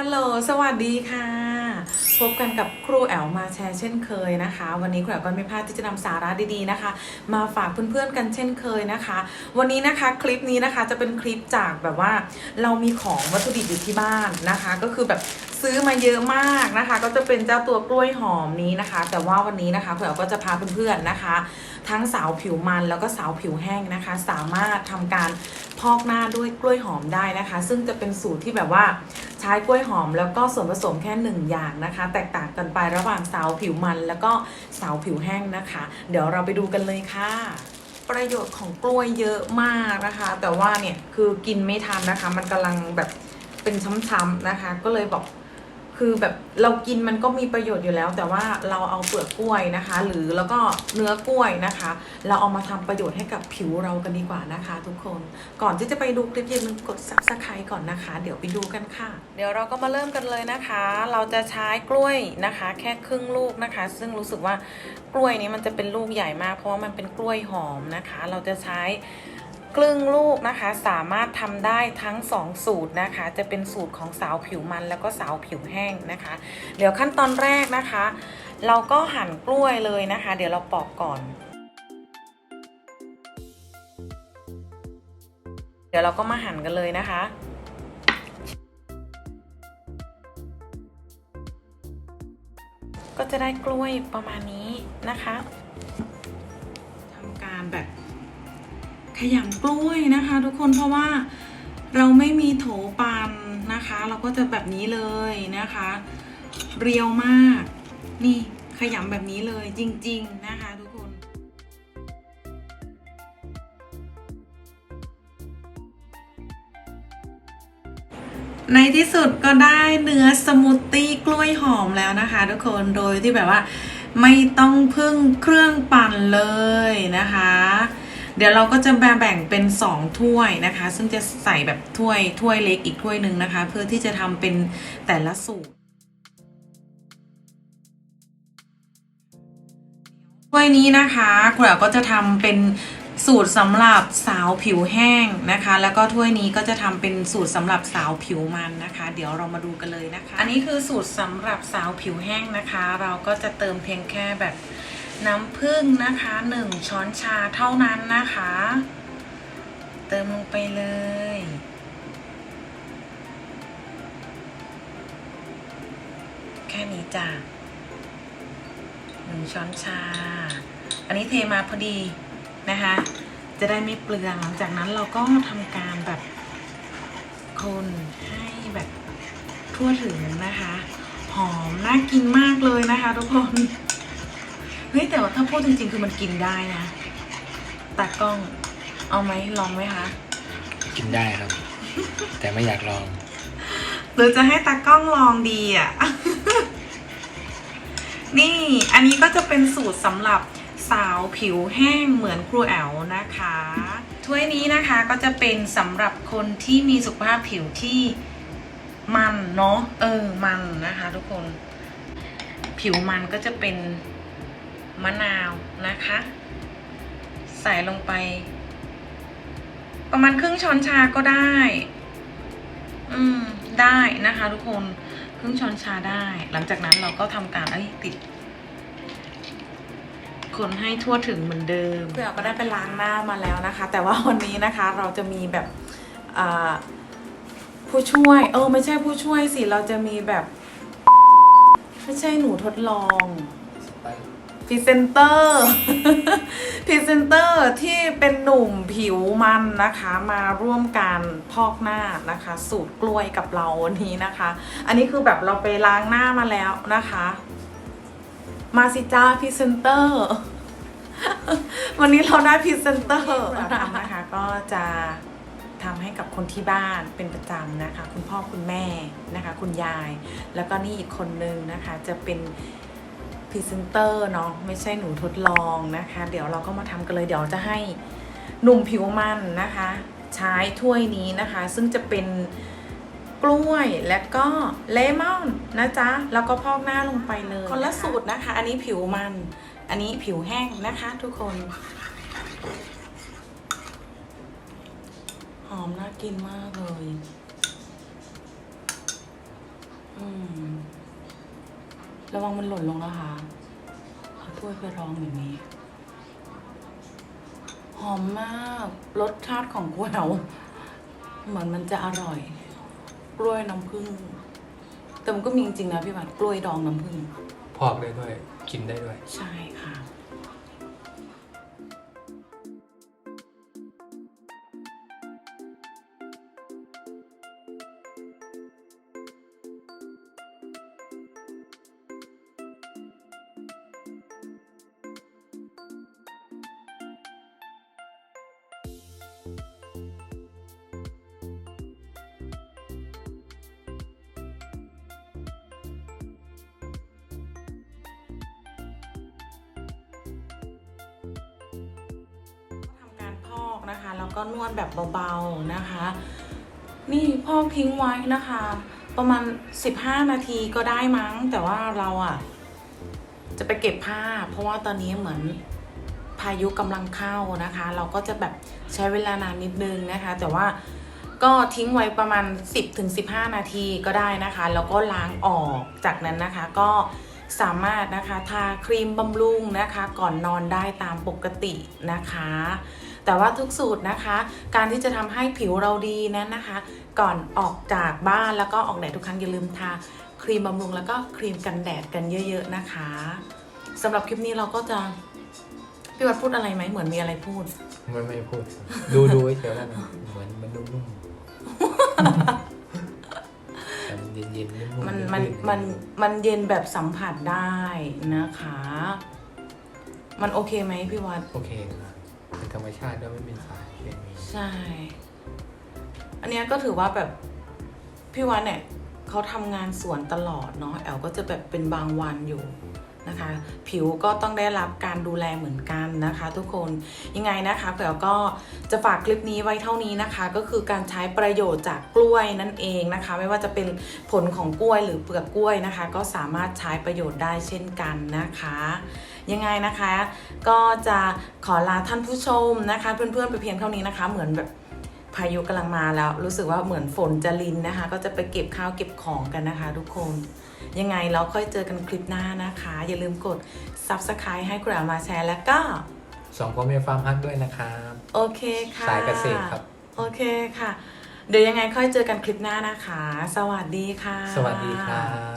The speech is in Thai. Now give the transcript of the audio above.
ฮัลโหล สวัสดีค่ะ พบกันกับครูแอลมาแชร์เช่นเคยนะคะ วันนี้ครูแอลก็ไม่พลาดที่จะนำสาระดีๆนะคะ มาฝากเพื่อนๆกันเช่นเคยนะคะ วันนี้นะคะคลิปนี้นะคะจะเป็นคลิปจากแบบว่า เรามีของวัตถุดิบอยู่ที่บ้านนะคะ ก็คือแบบซื้อมาเยอะมากนะคะ ก็จะเป็นเจ้าตัวกล้วยหอมนี้นะคะ แต่ว่าวันนี้นะคะครูแอลก็จะพาเพื่อนๆนะคะ ทั้งสาวผิวมันแล้วก็สาวผิวแห้งนะคะ สามารถทำการพอกหน้าด้วยกล้วยหอมได้นะคะ ซึ่งจะเป็นสูตรที่แบบว่าใช้กล้วยหอมแล้วก็ส่วนผสมแค่หนึ่งอย่างนะคะ แตกต่างกันไประหว่างสาวผิวมันแล้วก็สาวผิวแห้งนะคะ เดี๋ยวเราไปดูกันเลยค่ะประโยชน์ของกล้วยเยอะมากนะคะ แต่ว่าเนี่ยคือกินไม่ทันนะคะ มันกำลังแบบเป็นช้ำๆนะคะ ก็เลยบอก คือแบบเรากินมันก็มีประโยชน์อยู่แล้ว แต่ว่าเราเอาเปลือกกล้วยนะคะ หรือแล้วก็เนื้อกล้วยนะคะ เราเอามาทำประโยชน์ให้กับผิวเรากันดีกว่านะคะ ทุกคนก่อนที่จะไปดูคลิปอย่าลืมกด subscribe ก่อนนะคะ เดี๋ยวไปดูกันค่ะ เดี๋ยวเราก็มาเริ่มกันเลยนะคะ เราจะใช้กล้วยนะคะ แค่ครึ่งลูกนะคะ ซึ่งรู้สึกว่ากล้วยนี้มันจะเป็นลูกใหญ่มากเพราะว่ามันเป็นกล้วยหอมนะคะ เราจะใช้ ครึ่งลูกนะคะสามารถทำได้ทั้ง 2 สูตรนะคะ จะเป็นสูตรของสาวผิวมันแล้วก็สาวผิวแห้งนะคะ เดี๋ยวขั้นตอนแรกนะคะ เราก็หั่นกล้วยเลยนะคะ เดี๋ยวเราปอกก่อน เดี๋ยวเราก็มาหั่นกันเลยนะคะก็จะได้กล้วยประมาณนี้นะคะ ขยำกล้วยนะคะ ทุกคนเพราะว่าเราไม่มีโถปันนะคะ เราก็จะแบบนี้เลยนะคะ เรียวมาก นี่ขยำแบบนี้เลยจริง ๆ นะคะทุกคนในที่สุดก็ได้เนื้อสมูทตี้กล้วยหอมแล้วนะคะ ทุกคนโดยที่แบบว่า ไม่ต้องพึ่งเครื่องปั่นเลยนะคะ เดี๋ยวเราก็จะแบ่งเป็น 2 ถ้วยนะคะ ซึ่งจะใส่แบบถ้วยถ้วยเล็กอีกถ้วยหนึ่งนะคะ เพื่อที่จะทำเป็นแต่ละสูตรถ้วยนี้นะคะคุณอ๋ก็จะทำเป็นสูตรสำหรับสาวผิวแห้งนะคะ แล้วก็ถ้วยนี้ก็จะทำเป็นสูตรสำหรับสาวผิวมันนะคะ เดี๋ยวเรามาดูกันเลยนะคะ อันนี้คือสูตรสำหรับสาวผิวแห้งนะคะ เราก็จะเติมเพียงแค่แบบ น้ำผึ้งนะคะหนึ่งช้อนชาเท่านั้นนะคะ เติมลงไปเลย แค่นี้จ้ะหนึ่งช้อนชา อันนี้เทมาพอดีนะคะ จะได้ไม่เปลืองหลังจากนั้นเราก็ทำการแบบคนให้แบบทั่วถึงนะคะ หอมน่ากินมากเลยนะคะทุกคน ฮ้ยแต่ว่าถ้าพูดจริงๆ คือมันกินได้นะตากล้อง เอาไหมลองไหมคะ กินได้ครับ แต่ไม่อยากลอง หรือจะให้ตากล้องลองดีอะ นี่อันนี้ก็จะเป็นสูตรสำหรับสาวผิวแห้งเหมือนครูแอลนะคะ ถ้วยนี้นะคะก็จะเป็นสำหรับคนที่มีสุขภาพผิวที่มันเนาะเออมันนะคะทุกคน ผิวมันก็จะเป็น มะนาวนะคะ ใส่ลงไป ประมาณครึ่งช้อนชาก็ได้ อืม ได้นะคะ ทุกคนครึ่งช้อนชาได้ หลังจากนั้นเราก็ทำการเอ้ติดคนให้ทั่วถึงเหมือนเดิมเพื่อก็ได้ไปล้างหน้ามาแล้วนะคะ แต่ว่าวันนี้นะคะเราจะมีแบบผู้ช่วย เออ ไม่ใช่ผู้ช่วยสิ เราจะมีแบบ ไม่ใช่หนูทดลอง พรีเซนเตอร์พรีเซนเตอร์ที่เป็นหนุ่มผิวมันนะคะ มาร่วมการพอกหน้านะคะ สูตรกล้วยกับเราวันนี้นะคะ อันนี้คือแบบเราไปล้างหน้ามาแล้วนะคะ มาสิจ้าพรีเซนเตอร์ วันนี้เราได้พรีเซนเตอร์นะคะก็จะทำให้กับคนที่บ้านเป็นประจำนะคะ คุณพ่อคุณแม่นะคะ คุณยาย แล้วก็นี่อีกคนนึงนะคะ จะเป็น พรีเซนเตอร์เนาะไม่ใช่หนูทดลองนะคะ เดี๋ยวเราก็มาทำกันเลยเดี๋ยวจะให้หนุ่มผิวมันนะคะ ใช้ถ้วยนี้นะคะ ซึ่งจะเป็นกล้วยและก็เลมอนนะจ๊ะแล้วก็พอกหน้าลงไปเลย คนละสูตรนะคะ อันนี้ผิวมัน อันนี้ผิวแห้งนะคะทุกคน หอมน่ากินมากเลย อืม ระวังมันหล่นลงนะคะเอาถ้วยไปรองแบบนี้ หอมมากรสชาติของกล้วยเราเหมือนมันจะอร่อย กล้วยน้ำผึ้งแต่มันก็มีจริงๆนะพี่วัดกล้วยดองน้ำผึ้งพอกได้ด้วยกินได้ด้วย ใช่ค่ะ นะคะ แล้วก็นวดแบบเบาๆนะคะ นี่พ่อทิ้งไว้นะคะ ประมาณ 15 นาทีก็ได้มั้ง แต่ว่าเราอะ่ะ จะไปเก็บผ้า เพราะว่าตอนนี้เหมือนพายุกำลังเข้านะคะ เราก็จะแบบใช้เวลานานนิดนึงนะคะ แต่ว่าก็ทิ้งไว้ประมาณ 10-15 นาทีก็ได้นะคะ แล้วก็ล้างออกจากนั้นนะคะก็ สามารถนะคะทาครีมบำรุงนะคะ ก่อนนอนได้ตามปกตินะคะ แต่ว่าทุกสูตรนะคะ การที่จะทำให้ผิวเราดีนั้นนะคะ ก่อนออกจากบ้านแล้วก็ออกแดดทุกครั้งอย่าลืมทาครีมบำรุงแล้วก็ครีมกันแดดกันเยอะ ๆนะคะสำหรับคลิปนี้เราก็จะพี่วัดพูดอะไรไหมเหมือนมีอะไรพูด มันไม่พูด ดูดูเฉยๆว่ามันเหมือนมันนุ่มๆ เย็นๆนุ่มๆมันมันลื่ๆมันมันเย็นแบบสัมผัสได้นะคะ มันโอเคไหมพี่วัด โอเคนะเป็นธรรมชาติด้วยไม่เป็นสารเคมีใช่ อันเนี้ยก็ถือว่าแบบพี่วันเนี่ยเขาทำงานสวนตลอดเนาะแอลก็จะแบบเป็นบางวันอยู่ นะคะ ผิวก็ต้องได้รับการดูแลเหมือนกันนะคะ ทุกคนยังไงนะคะแอลก็จะฝากคลิปนี้ไว้เท่านี้นะคะ ก็คือการใช้ประโยชน์จากกล้วยนั่นเองนะคะ ไม่ว่าจะเป็นผลของกล้วยหรือเปลือกกล้วยนะคะ ก็สามารถใช้ประโยชน์ได้เช่นกันนะคะยังไงนะคะ ก็จะขอลาท่านผู้ชมนะคะ เพื่อนๆไปเพียงเท่านี้นะคะ เหมือนแบบ พายุกำลังมาแล้ว รู้สึกว่าเหมือนฝนจะลินนะคะ ก็จะไปเก็บข้าวเก็บของกันนะคะ ทุกคน ยังไงเราค่อยเจอกันคลิปหน้านะคะ อย่าลืมกด subscribe ให้คุณอามาแชร์แล้วก็สองพ่อแม่ฟาร์มฮักด้วยนะครับโอเคค่ะสายเกษตรครับ โอเคค่ะ เดี๋ยวยังไงค่อยเจอกันคลิปหน้านะคะ สวัสดีค่ะ สวัสดีครับ